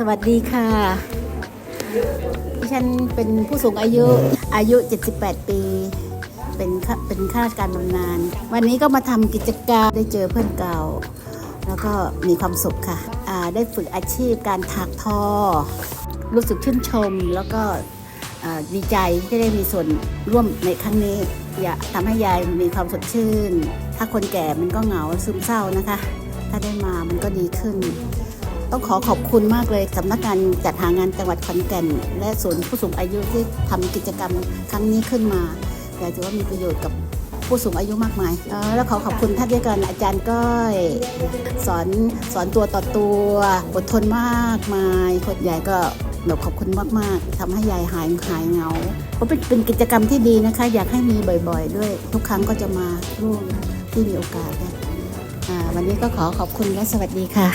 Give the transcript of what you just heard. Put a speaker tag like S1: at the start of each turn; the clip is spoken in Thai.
S1: สวัสดีค่ะดิฉันเป็นผู้สูงอายุอายุ 78 ปี เป็นเป็นข้าราชการบำนาญวันนี้ก็มาทำกิจกรรมได้เจอเพื่อนเก่า แล้วก็มีความสุขค่ะได้ฝึกอาชีพการถักทอ รู้สึกชื่นชมแล้วก็ดีใจที่ได้มีส่วนร่วมในครั้งนี้ อยากทำให้ยายมีความสดชื่น ถ้าคนแก่มันก็เหงาซึมเศร้านะคะ ถ้าได้มามันก็ดีขึ้น ต้องขอขอบคุณมากเลยสำนักงานจัดหางานจังหวัดขอนแก่น และศูนย์ผู้สูงอายุที่ทำกิจกรรมครั้งนี้ขึ้นมาอยากจะว่ามีประโยชน์กับผู้สูงอายุมากมาย แล้วขอขอบคุณท่านด้วยกันอาจารย์ก้อยสอนสอนตัวต่อตัวอดทนมากมายคนใหญ่ก็แบบขอบคุณมากๆทำให้ยายหายหายเหงาเพราะเป็นเป็นกิจกรรมที่ดีนะคะ อยากให้มีบ่อยๆ ด้วย ทุกครั้งก็จะมาร่วมที่มีโอกาสนะวันนี้ก็ขอขอบคุณและสวัสดีค่ะ